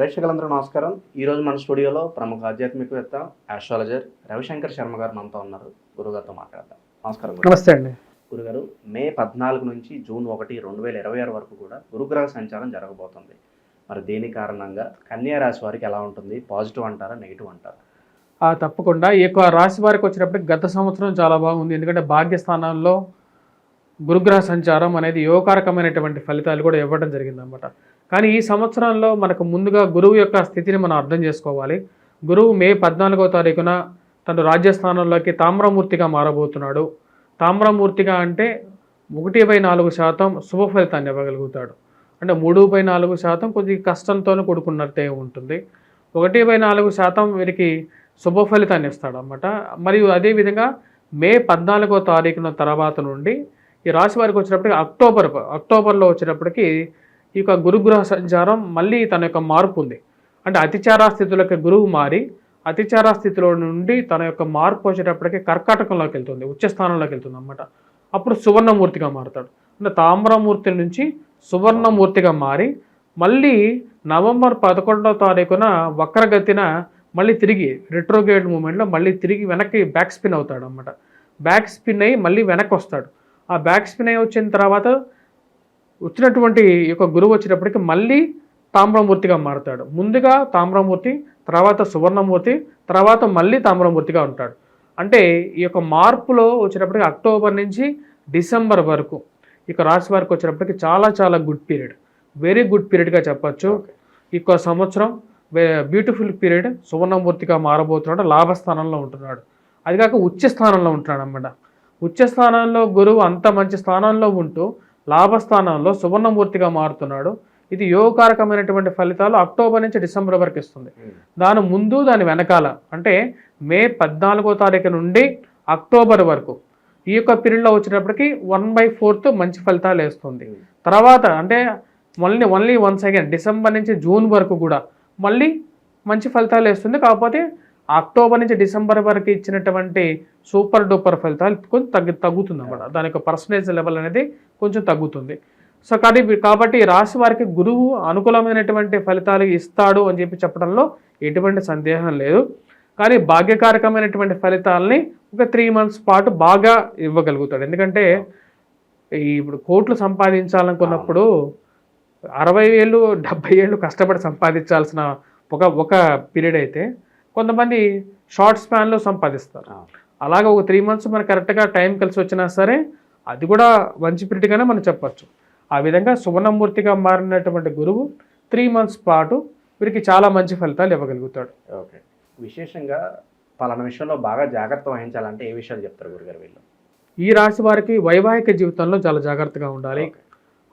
ప్రేక్షకులందరూ నమస్కారం. ఈ రోజు మన స్టూడియోలో ప్రముఖ ఆధ్యాత్మికవేత్త ఆస్ట్రాలజర్ రవిశంకర్ శర్మ గారు మనతో ఉన్నారు. గురుగారితో మాట్లాడదాం. నమస్కారం. నమస్తే అండి. గురుగారు మే పద్నాలుగు నుంచి జూన్ ఒకటి రెండు వేల ఇరవై ఆరు వరకు కూడా గురుగ్రహ సంచారం జరగబోతుంది. మరి దేని కారణంగా? కన్యా రాశి వారికి ఎలా ఉంటుంది? పాజిటివ్ అంటారా నెగిటివ్ అంటారా? ఆ, తప్పకుండా. ఈ యొక్క రాశి వారికి వచ్చినప్పటికి గత సంవత్సరం చాలా బాగుంది. ఎందుకంటే భాగ్యస్థానాల్లో గురుగ్రహ సంచారం అనేది యోగకారకమైనటువంటి ఫలితాలు కూడా ఇవ్వడం జరిగిందన్నమాట. కానీ ఈ సంవత్సరంలో మనకు ముందుగా గురువు యొక్క స్థితిని మనం అర్థం చేసుకోవాలి. గురువు మే పద్నాలుగో తారీఖున తను రాజ్యస్థానంలోకి తామ్రమూర్తిగా మారబోతున్నాడు. తామ్రమూర్తిగా అంటే ఒకటి బై నాలుగు శాతం శుభ ఫలితాన్ని ఇవ్వగలుగుతాడు. అంటే మూడు బై నాలుగు శాతం కొద్దిగా కష్టంతోనే కూడుకున్నట్టే ఉంటుంది. ఒకటి బై నాలుగు శాతం వీరికి శుభ ఫలితాన్ని ఇస్తాడనమాట మరియు అదేవిధంగా మే పద్నాలుగో తారీఖున తర్వాత నుండి ఈ రాశి వారికి వచ్చినప్పటికి అక్టోబర్ అక్టోబర్లో వచ్చినప్పటికీ ఈ యొక్క గురుగ్రహ సంచారం మళ్ళీ తన యొక్క మార్పు ఉంది. అంటే అతిచార స్థితిలోకి గురువు మారి అతిచార స్థితిలో నుండి తన యొక్క మార్పు వచ్చేటప్పటికి కర్కాటకంలోకి వెళ్తుంది ఉచ్చ స్థానంలోకి వెళ్తుంది అనమాట అప్పుడు సువర్ణమూర్తిగా మారుతాడు. అంటే తామ్రమూర్తి నుంచి సువర్ణమూర్తిగా మారి మళ్ళీ నవంబర్ పదకొండవ తారీఖున వక్రగతిన మళ్ళీ తిరిగి రిట్రోగేట్ మూమెంట్లో మళ్ళీ తిరిగి వెనక్కి బ్యాక్ స్పిన్ అవుతాడు అనమాట బ్యాక్ స్పిన్ అయ్యి మళ్ళీ వెనక్కి వస్తాడు. ఆ బ్యాక్ స్పిన్ అయ్యి వచ్చిన తర్వాత వచ్చినటువంటి ఈ యొక్క గురువు వచ్చినప్పటికి మళ్ళీ తామ్రమూర్తిగా మారుతాడు. ముందుగా తామ్రమూర్తి తర్వాత సువర్ణమూర్తి తర్వాత మళ్ళీ తామ్రమూర్తిగా ఉంటాడు. అంటే ఈ యొక్క మార్పులో వచ్చినప్పటికి అక్టోబర్ నుంచి డిసెంబర్ వరకు ఇక రాశి వారికి వచ్చినప్పటికి చాలా చాలా గుడ్ పీరియడ్. వెరీ గుడ్ పీరియడ్గా చెప్పచ్చు. ఈ యొక్క సంవత్సరం బ్యూటిఫుల్ పీరియడ్. సువర్ణమూర్తిగా మారబోతున్నాడు. లాభస్థానంలో ఉంటున్నాడు. అది కాక ఉచ్చ స్థానంలో ఉంటున్నాడు అన్నమాట. ఉచ్చ స్థానంలో గురువు అంత మంచి స్థానంలో ఉంటూ లాభస్థానంలో సువర్ణమూర్తిగా మారుతున్నాడు. ఇది యోగకారకమైనటువంటి ఫలితాలు అక్టోబర్ నుంచి డిసెంబర్ వరకు ఇస్తుంది. దాని ముందు దాని వెనకాల అంటే మే పద్నాలుగో తారీఖు నుండి అక్టోబర్ వరకు ఈ యొక్క పీరియడ్లో వచ్చేటప్పటికి వన్ బై ఫోర్త్ మంచి ఫలితాలు వేస్తుంది. తర్వాత అంటే మళ్ళీ ఓన్లీ వన్స్ అగైన్ డిసెంబర్ నుంచి జూన్ వరకు కూడా మళ్ళీ మంచి ఫలితాలు వేస్తుంది. కాకపోతే అక్టోబర్ నుంచి డిసెంబర్ వరకు ఇచ్చినటువంటి సూపర్ డూపర్ ఫలితాలు కొంచెం తగ్గి తగ్గుతుంది అన్నమాట. దాని యొక్క పర్సనేజ్ లెవెల్ అనేది కొంచెం తగ్గుతుంది. సో కానీ కాబట్టి రాశి వారికి గురువు అనుకూలమైనటువంటి ఫలితాలు ఇస్తాడు అని చెప్పి చెప్పడంలో ఎటువంటి సందేహం లేదు. కానీ భాగ్యకారకమైనటువంటి ఫలితాలని ఒక త్రీ మంత్స్ పాటు బాగా ఇవ్వగలుగుతాడు. ఎందుకంటే ఇప్పుడు కోట్లు సంపాదించాలనుకున్నప్పుడు అరవై ఏళ్ళు డెబ్బై ఏళ్ళు కష్టపడి సంపాదించాల్సిన ఒక ఒక పీరియడ్ అయితే కొంతమంది షార్ట్ స్పాన్లో సంపాదిస్తారు. అలాగే ఒక త్రీ మంత్స్ మనకు కరెక్ట్గా టైం కలిసి వచ్చినా సరే అది కూడా మంచి పీరియడ్గానే మనం చెప్పొచ్చు. ఆ విధంగా సువర్ణమూర్తిగా మారినటువంటి గురువు త్రీ మంత్స్ పాటు వీరికి చాలా మంచి ఫలితాలు ఇవ్వగలుగుతాడు. ఓకే. విశేషంగా పలానా విషయంలో బాగా జాగ్రత్త వహించాలంటే ఏ విషయాలు చెప్తారు గురుగారు వీళ్ళు? ఈ రాశి వారికి వైవాహిక జీవితంలో చాలా జాగ్రత్తగా ఉండాలి.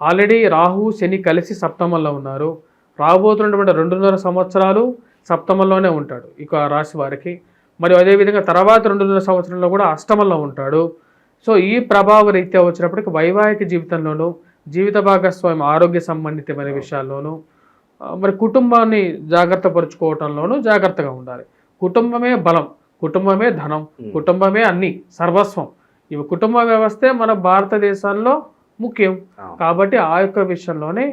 ఆల్రెడీ రాహు శని కలిసి సప్తమంలో ఉన్నారు. రాబోతున్నటువంటి రెండున్నర సంవత్సరాలు సప్తమంలోనే ఉంటాడు ఇక ఆ రాశి వారికి. మరియు అదేవిధంగా తర్వాత రెండున్నర సంవత్సరంలో కూడా అష్టమంలో ఉంటాడు. సో ఈ ప్రభావ రీత్యా వచ్చినప్పటికి వైవాహిక జీవితంలోనూ జీవిత భాగస్వామి ఆరోగ్య సంబంధితమైన విషయాల్లోనూ మరి కుటుంబాన్ని జాగ్రత్త పరుచుకోవటంలోనూ జాగ్రత్తగా ఉండాలి. కుటుంబమే బలం కుటుంబమే ధనం కుటుంబమే అన్ని సర్వస్వం. ఇవి కుటుంబ వ్యవస్థే మన భారతదేశంలో ముఖ్యం. కాబట్టి ఆ యొక్క విషయంలోనే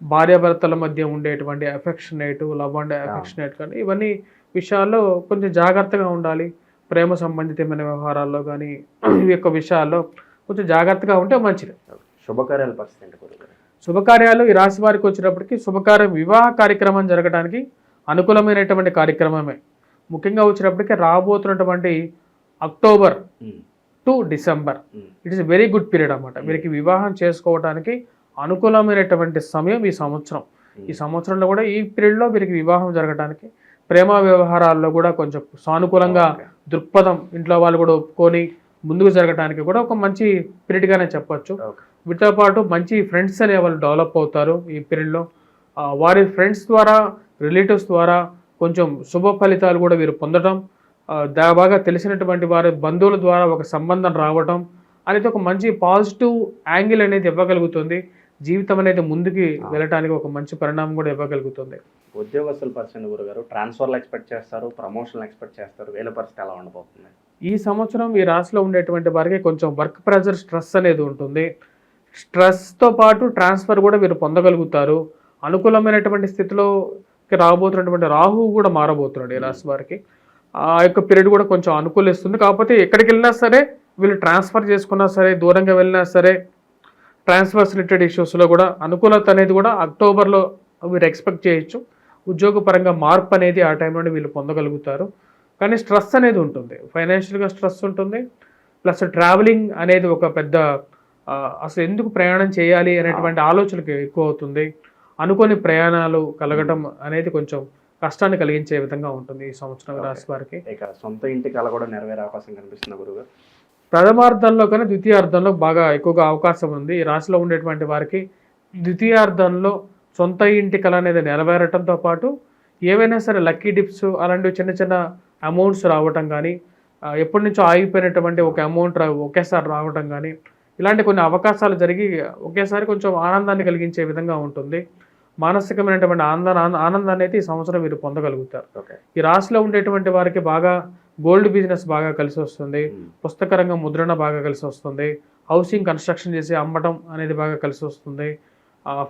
భార్యాభర్తల మధ్య ఉండేటువంటి అఫెక్షనేట్ లవ్ అండ్ అఫెక్షనేట్ కానీ ఇవన్నీ విషయాల్లో కొంచెం జాగ్రత్తగా ఉండాలి. ప్రేమ సంబంధితమైన వ్యవహారాల్లో కానీ ఈ యొక్క విషయాల్లో కొంచెం జాగ్రత్తగా ఉంటే మంచిది. శుభకార్యాల పరిస్థితి శుభకార్యాలు ఈ రాశి వారికి వచ్చినప్పటికీ శుభకార్యం వివాహ కార్యక్రమం జరగడానికి అనుకూలమైనటువంటి కార్యక్రమమే. ముఖ్యంగా వచ్చినప్పటికీ రాబోతున్నటువంటి October to December it is very good period అన్నమాట. వీరికి వివాహం చేసుకోవడానికి అనుకూలమైనటువంటి సమయం ఈ సంవత్సరం. ఈ సంవత్సరంలో కూడా ఈ పీరియడ్లో వీరికి వివాహం జరగడానికి ప్రేమ వ్యవహారాల్లో కూడా కొంచెం సానుకూలంగా. దృక్పథం ఇంట్లో వాళ్ళు కూడా ఒప్పుకొని ముందుకు జరగడానికి కూడా ఒక మంచి పీరియడ్గానే చెప్పొచ్చు. వీటితో పాటు మంచి ఫ్రెండ్స్ అనే వాళ్ళు డెవలప్ అవుతారు ఈ పీరియడ్లో. వారి ఫ్రెండ్స్ ద్వారా రిలేటివ్స్ ద్వారా కొంచెం శుభ ఫలితాలు కూడా వీరు దా- బాగా తెలిసినటువంటి వారి బంధువుల ద్వారా ఒక సంబంధం రావడం అనేది ఒక మంచి పాజిటివ్ యాంగిల్ అనేది ఇవ్వగలుగుతుంది. జీవితం అనేది ముందుకి వెళ్ళటానికి ఒక మంచి పరిణామం కూడా ఇవ్వగలుగుతుంది. ఉద్యోగస్తుల పరిస్థితి గురుగారు ట్రాన్స్ఫర్లు ఎక్స్పెక్ట్ చేస్తారు ప్రమోషన్లు ఎక్స్పెక్ట్ చేస్తారు వీళ్ళ పరిస్థితి ఎలా ఉండబోతుంది? ఈ సంవత్సరం ఈ రాశిలో ఉండేటువంటి వారికి కొంచెం వర్క్ ప్రెజర్ స్ట్రెస్ అనేది ఉంటుంది. స్ట్రెస్తో పాటు ట్రాన్స్ఫర్ కూడా వీరు పొందగలుగుతారు. అనుకూలమైనటువంటి స్థితిలో రాబోతున్నటువంటి రాహు కూడా మారబోతున్నాడు ఈ రాశి వారికి. ఆ యొక్క పీరియడ్ కూడా కొంచెం అనుకూలిస్తుంది. కాకపోతే ఎక్కడికి వెళ్ళినా సరే వీళ్ళు ట్రాన్స్ఫర్ చేసుకున్నా సరే దూరంగా వెళ్ళినా సరే ట్రాన్స్ఫర్స్ రిలేటెడ్ ఇష్యూస్లో కూడా అనుకూలత అనేది కూడా అక్టోబర్లో మీరు ఎక్స్పెక్ట్ చేయొచ్చు. ఉద్యోగపరంగా మార్పు అనేది ఆ టైంలోనే వీళ్ళు పొందగలుగుతారు. కానీ స్ట్రెస్ అనేది ఉంటుంది. ఫైనాన్షియల్గా స్ట్రెస్ ఉంటుంది. ప్లస్ ట్రావెలింగ్ అనేది ఒక పెద్ద అసలు ఎందుకు ప్రయాణం చేయాలి అనేటువంటి ఆలోచనకి ఎక్కువ అవుతుంది. అనుకోని ప్రయాణాలు కలగడం అనేది కొంచెం కష్టాన్ని కలిగించే విధంగా ఉంటుంది ఈ సంవత్సరం రాశి వారికి. ఇక సొంత ఇంటి కళ కూడా నెరవేరే అవకాశం కనిపిస్తుంది గురుగారు. ప్రథమార్థంలో కన్నా ద్వితీయార్థంలో బాగా ఎక్కువగా అవకాశం ఉంది. ఈ రాశిలో ఉండేటువంటి వారికి ద్వితీయార్థంలో సొంత ఇంటి కళ అనేది నెరవేరటంతో పాటు ఏవైనా సరే లక్కీ డిప్స్ అలాంటివి చిన్న చిన్న అమౌంట్స్ రావటం కానీ ఎప్పటి నుంచో ఆగిపోయినటువంటి ఒక అమౌంట్ రా ఒకేసారి రావటం కానీ ఇలాంటి కొన్ని అవకాశాలు జరిగి ఒకేసారి కొంచెం ఆనందాన్ని కలిగించే విధంగా ఉంటుంది. మానసికమైనటువంటి ఆనంద ఆనందాన్ని అయితే ఈ సంవత్సరం మీరు పొందగలుగుతారు. ఈ రాశిలో ఉండేటువంటి వారికి బాగా గోల్డ్ బిజినెస్ బాగా కలిసి వస్తుంది పుస్తక రంగం ముద్రణ బాగా కలిసి వస్తుంది హౌసింగ్ కన్స్ట్రక్షన్ చేసి అమ్మటం అనేది బాగా కలిసి వస్తుంది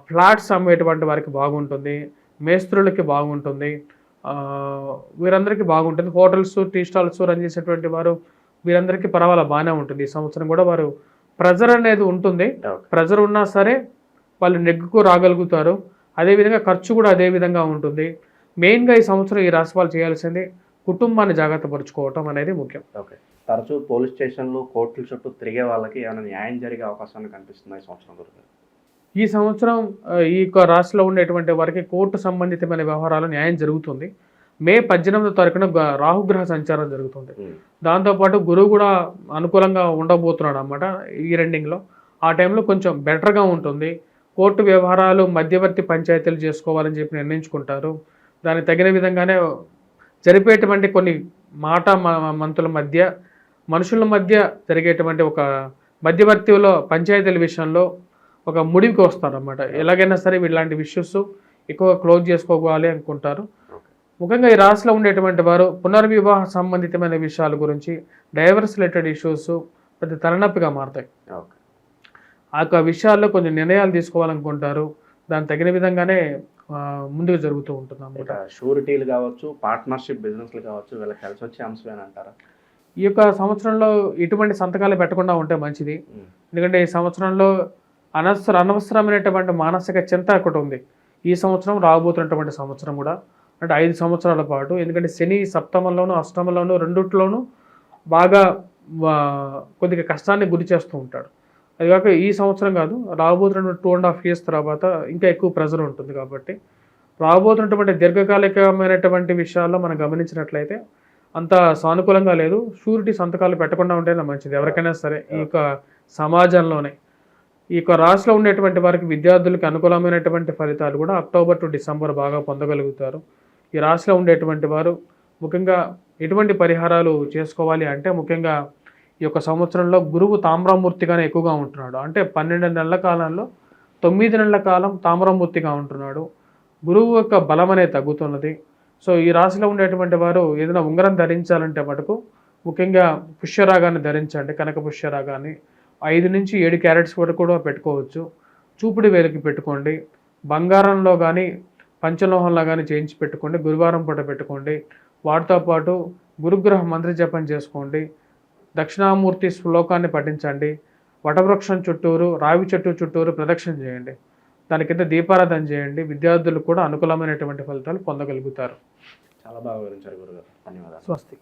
ఫ్లాట్స్ అమ్మేటువంటి వారికి బాగుంటుంది మేస్త్రులకి బాగుంటుంది వీరందరికీ బాగుంటుంది హోటల్స్ టీ స్టాల్స్ రన్ చేసేటువంటి వారు వీరందరికీ పర్వాలా బాగానే ఉంటుంది. ఈ సంవత్సరం కూడా వారు ప్రెజర్ అనేది ఉంటుంది. ప్రెజర్ ఉన్నా సరే వాళ్ళు నెగ్గుకు రాగలుగుతారు. అదేవిధంగా ఖర్చు కూడా అదే విధంగా ఉంటుంది. మెయిన్గా ఈ సంవత్సరం ఈ రాశి వాళ్ళు చేయాల్సింది కుటుంబాన్ని జాగ్రత్త పరుచుకోవటం అనేది ముఖ్యం. ఓకే. తరచూ పోలీస్ స్టేషన్లు కోర్టుల చుట్టూ తిరిగే వాళ్ళకి ఏమైనా న్యాయం జరిగే అవకాశాన్ని కనిపిస్తుంది ఈ సంవత్సరం గురుగారు ఈ సంవత్సరం ఈ యొక్క రాశిలో ఉండేటువంటి వారికి కోర్టు సంబంధితమైన వ్యవహారాలు న్యాయం జరుగుతుంది. మే పద్దెనిమిదో తారీఖున రాహుగ్రహ సంచారం జరుగుతుంది. దాంతోపాటు గురువు కూడా అనుకూలంగా ఉండబోతున్నాడు అనమాట ఈ రెండింగ్లో. ఆ టైంలో కొంచెం బెటర్గా ఉంటుంది. కోర్టు వ్యవహారాలు మధ్యవర్తి పంచాయతీలు చేసుకోవాలని చెప్పి నిర్ణయించుకుంటారు. దానికి తగిన విధంగానే జరిపేటువంటి కొన్ని మాట మంతుల మధ్య మనుషుల మధ్య జరిగేటువంటి ఒక మధ్యవర్తిలో పంచాయతీల విషయంలో ఒక ముడికి వస్తారన్నమాట. ఎలాగైనా సరే ఇలాంటి ఇష్యూస్ ఎక్కువ క్లోజ్ చేసుకోవాలి అనుకుంటారు. ముఖ్యంగా ఈ రాశిలో ఉండేటువంటి వారు పునర్వివాహ సంబంధితమైన విషయాల గురించి డైవర్స్ రిలేటెడ్ ఇష్యూస్ పెద్ద తలనొప్పిగా మారుతాయి. ఆ యొక్క విషయాల్లో కొంచెం నిర్ణయాలు తీసుకోవాలనుకుంటారు. దాని తగిన విధంగానే ముందుకు జరుగుతూ ఉంటుంది ఇక అన్నమాట షూరిటీలు కావచ్చు పార్ట్నర్షిప్ బిజినెస్లు కావచ్చు వీళ్ళకి కలిసి వచ్చే అంశమేనా అంటారా? ఈ యొక్క సంవత్సరంలో ఎటువంటి సంతకాలు పెట్టకుండా ఉంటే మంచిది. ఎందుకంటే ఈ సంవత్సరంలో అనవసర అనవసరమైనటువంటి మానసిక చింత ఒకటి ఉంది. ఈ సంవత్సరం రాబోతున్నటువంటి సంవత్సరం కూడా. అంటే ఐదు సంవత్సరాల పాటు. ఎందుకంటే శని సప్తమంలోను అష్టమంలోను రెండిట్లోనూ బాగా కొద్దిగా కష్టాన్ని గురి చేస్తూ ఉంటాడు. అది కాక ఈ సంవత్సరం కాదు రాబోతున్న టూ అండ్ హాఫ్ ఇయర్స్ తర్వాత ఇంకా ఎక్కువ ప్రెజర్ ఉంటుంది కాబట్టి. రాబోతున్నటువంటి దీర్ఘకాలికమైనటువంటి విషయాల్లో మనం గమనించినట్లయితే అంత సానుకూలంగా లేదు. షూరిటీ సంతకాలు పెట్టకుండా ఉంటేనే మంచిది. ఎవరికైనా సరే ఈ యొక్క సమాజంలోనే. ఈ యొక్క రాశిలో ఉండేటువంటి వారికి విద్యార్థులకు అనుకూలమైనటువంటి ఫలితాలు కూడా అక్టోబర్ టు డిసెంబర్ బాగా పొందగలుగుతారు. ఈ రాశిలో ఉండేటువంటి వారు ముఖ్యంగా ఎటువంటి పరిహారాలు చేసుకోవాలి అంటే ముఖ్యంగా ఈ యొక్క సంవత్సరంలో గురువు తామ్రమూర్తిగానే ఎక్కువగా ఉంటున్నాడు. అంటే పన్నెండు నెలల కాలంలో తొమ్మిది నెలల కాలం తామ్రమూర్తిగా ఉంటున్నాడు. గురువు యొక్క బలం అనేది తగ్గుతున్నది. సో ఈ రాశిలో ఉండేటువంటి వారు ఏదైనా ఉంగరం ధరించాలంటే మటుకు ముఖ్యంగా పుష్యరాగాన్ని ధరించండి కనక పుష్యరాగాన్ని. ఐదు నుంచి ఏడు క్యారెట్స్ వరకు కూడా పెట్టుకోవచ్చు. చూపుడు వేలికి పెట్టుకోండి. బంగారంలో కానీ పంచలోహంలో కానీ చేయించి పెట్టుకోండి. గురువారం పూట పెట్టుకోండి. వాటితో పాటు గురుగ్రహ మంత్ర జపం చేసుకోండి. దక్షిణామూర్తి శ్లోకాన్ని పఠించండి. వటవృక్షం చుట్టూరు రావి చెట్టు చుట్టూరు ప్రదక్షిణ చేయండి. దాని కింద దీపారాధన చేయండి. విద్యార్థులు కూడా అనుకూలమైనటువంటి ఫలితాలు పొందగలుగుతారు. చాలా బాగా వివరించారు గురుగారు. ధన్యవాదాలు. స్వస్తి.